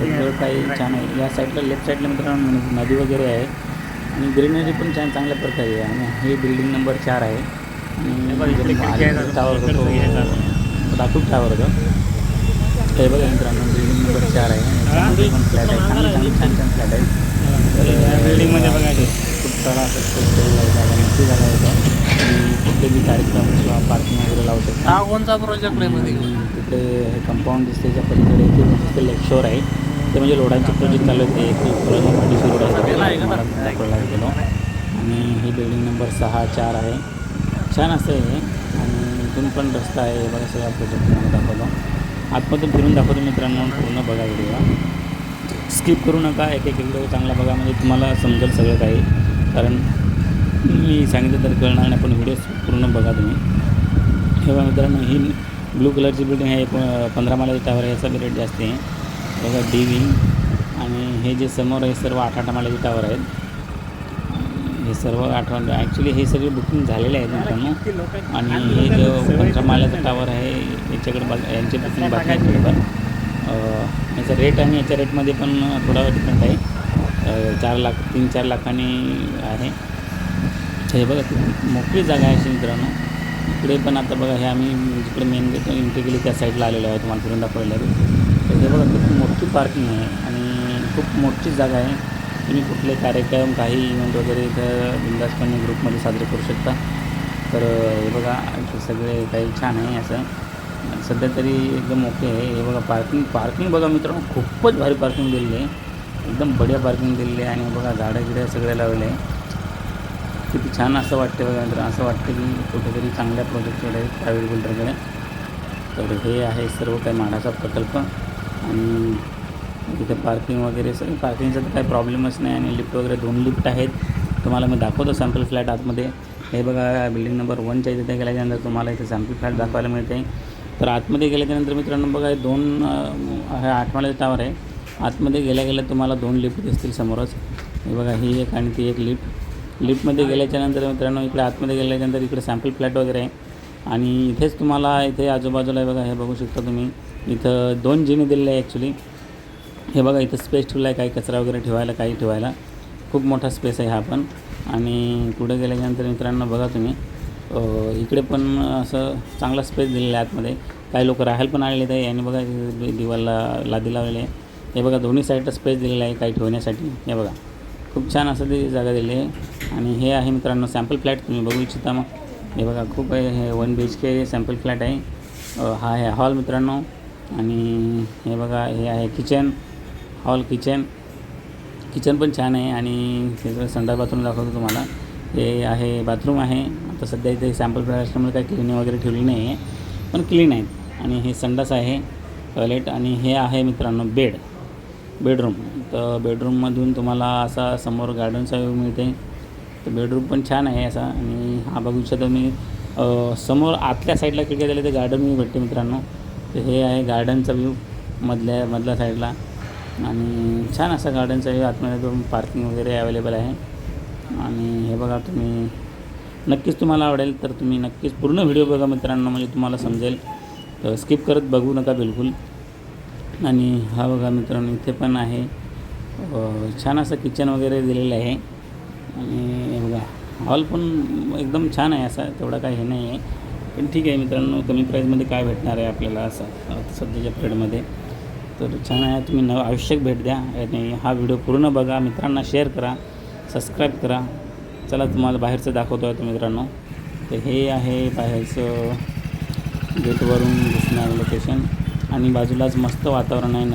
सगळं काही छान आहे. या साईडला लेफ्ट साईडला मित्रांनो नदी वगैरे आहे. आणि ग्रीनरी पण छान चांगल्या प्रकारे आहे. आणि हे बिल्डिंग नंबर चार आहे. आणि टावर होतो. दाखवून टावर होतं. हे बघा मित्रांनो बिल्डिंग नंबर चार आहे. पण फ्लॅट आहे. चांगले चांगले छान छान फ्लॅट आहेत बिल्डिंगमध्ये बघा ते खूप सारा असं स्पेस केलेला आहे जागा मोठी जागा आहे इथं. आणि कुठलेही कार्यक्रम किंवा पार्किंग वगैरे लावू शकता. हा कोणचा प्रोजेक्ट आहे मध्ये आणि तिकडे हे कंपाऊंड दिसते त्याच्या पलीकडे ते दिसते आहे. ते म्हणजे लोडांचे प्रोजेक्ट चालू होते एक कोळंबवाडी सुरू आहे? मला दाखवायला गेलो आणि ही बिल्डिंग नंबर सहा चार आहे. छान असं आहे. आणि इथून पण रस्ता आहे बघा सगळा प्रोजेक्ट दाखवतो. आतमधून फिरून दाखवतो मित्रांनो पूर्ण बघा व्हिडिओ स्किप करू नका एक एक व्हिडिओ चांगला बघा. म्हणजे तुम्हाला समजेल सगळं काही. कारण मी सांगितलं तर कळणार नाही पण व्हिडिओ पूर्ण बघा तुम्ही. हे बघा मित्रांनो ही ब्लू कलरची बिल्डिंग आहे. पंधरा माळ्याचं टावर आहे. याचा बी रेट जास्त आहे. बघा डी विंग आणि हे जे समोर हे सर्व आठ आठ माळ्याचे टावर आहेत. हे सर्व आठ ॲक्च्युली हे सगळे बुकिंग झालेले आहेत मित्रांनो. आणि हे जो पंधरा माळ्याचा टावर आहे याच्याकडे बघ यांचे बुकिंग बाकी आहे थोडंफार. याचा रेट आणि याच्या रेटमध्ये पण थोडा डिफरंट आहे. चार लाख तीन चार लाखांनी आहे. हे बघा मोकळी जागा आहे मित्रांनो. इकडे पण आता बघा हे आम्ही जिकडे मेन गेट एंट्री केली त्या साईडला आलेलो आहे तुम्हाला फिरून दाखवलेलं तर हे बघा खूप मोठी पार्किंग आहे आणि खूप मोठी जागा आहे. तुम्ही कुठले कार्यक्रम काही इव्हेंट वगैरे इथं बिंदासपणे ग्रुपमध्ये साजरे करू शकता. तर हे बघा सगळे काही छान आहे असं. सध्या तरी एकदम ओके आहे. हे बघा पार्किंग पार्किंग बघा मित्रांनो खूपच भारी पार्किंग दिलेली आहे. एकदम बढिया पार्किंग दिलेली आहे आणि बघा झाडं गिडं सगळे लावले आहे. किती छान असं वाटते बघा मित्र असं वाटतं की कुठेतरी चांगल्या प्रोजेक्टकडे प्रायव्हेट बिल्डरकडे तर हे आहे सर्व काही माडाचा प्रकल्प. आणि इथे पार्किंग वगैरे सगळं पार्किंगचा तर काही प्रॉब्लेमच नाही आणि लिफ्ट वगैरे दोन लिफ्ट आहेत. तुम्हाला मी दाखवतो सॅम्पल फ्लॅट आतमध्ये. हे बघा बिल्डिंग नंबर वनच्या इथे गेल्याच्यानंतर तुम्हाला इथे सॅम्पल फ्लॅट दाखवायला मिळते. तर आतमध्ये गेल्याच्यानंतर मित्रांनो बघा हे दोन अं, हे टावर आहे. आतमध्ये गेल्या गेल्या तुम्हाला दोन लिफ्ट दिसतील समोरच. हे बघा ही एक आणि ती एक लिफ्ट लिफ्टमध्ये गेल्याच्यानंतर मित्रांनो इकडे आतमध्ये गेल्याच्यानंतर इकडे सॅम्पल फ्लॅट वगैरे आहे. आणि इथेच तुम्हाला इथे आजूबाजूला हे बघा हे बघू शकता तुम्ही. इथं दोन जिने दिलेले आहे ॲक्च्युली हे बघा इथं स्पेस ठेवला आहे काही कचरा वगैरे ठेवायला काही ठेवायला. खूप मोठा स्पेस आहे हा पण. आणि पुढे गेल्याच्यानंतर मित्रांनो बघा तुम्ही. इकडे पण असं चांगला स्पेस दिलेला आहे आतमध्ये. काही लोक राहायला पण आलेले आहे आणि बघा दिवाला लादी लावलेली आहे. हे बघा दोन्ही साईडला स्पेस दिलेला आहे काही ठेवण्यासाठी. हे बघा. खूप छान असं ती जागा दिली आहे. आणि हे आहे मित्रांनो सॅम्पल फ्लॅट तुम्ही बघू इच्छिता मग. हे बघा खूप आहे हे one B H K sample flat आहे. हा आहे हॉल मित्रांनो. आणि हे बघा हे आहे किचन हॉल किचन किचन पण छान आहे. आणि त्याचं संडास बाथरूम दाखवतो तुम्हाला. हे आहे बाथरूम आहे. आता सध्या इथे सॅम्पल फ्लॅट असल्यामुळे काही क्लिनिंग वगैरे ठेवली नाही आहे पण क्लीन आहेत. आणि हे संडास आहे टॉयलेट आणि हे आहे मित्रांनो बेड बेडरूम. तर बेडरूममधून तुम्हाला असा समोर गार्डनचा व्ह्यू मिळते. तर बेडरूम पण छान आहे असा. आणि हा बघू तुम्ही समोर आतल्या साईडला खिडक्या दिल्या ते गार्डन व्ह्यू भेटते मित्रांनो. तर हे आहे गार्डनचा व्ह्यू मधल्या मधल्या साईडला आणि छान असा गार्डनचा व्ह्यू आतमध्ये तो पार्किंग वगैरे अवेलेबल आहे. आणि हे बघा तुम्ही नक्कीच तुम्हाला आवडेल. तर तुम्ही नक्कीच पूर्ण व्हिडिओ बघा मित्रांनो. म्हणजे तुम्हाला समजेल. तर स्किप करत बघू नका बिलकुल. आणि हा बघा मित्रांनो इथे पण आहे. छान असं किचन वगैरे दिलेलं आहे. आणि बघा हॉल पण एकदम छान आहे असा तेवढा काही हे नाही आहे पण ठीक आहे मित्रांनो कमी प्राईजमध्ये काय भेटणार आहे आपल्याला असं सध्याच्या पिरियडमध्ये तर छान आहे तुम्ही न आवश्यक भेट द्या आणि हा व्हिडिओ पूर्ण बघा मित्रांना शेअर करा सबस्क्राईब करा. चला तुम्हाला बाहेरचं दाखवतो आहे मित्रांनो. तर हे आहे बाहेरचं गेटवरून दिसणारं लोकेशन आणि बाजूलाच मस्त वातावरण आहे.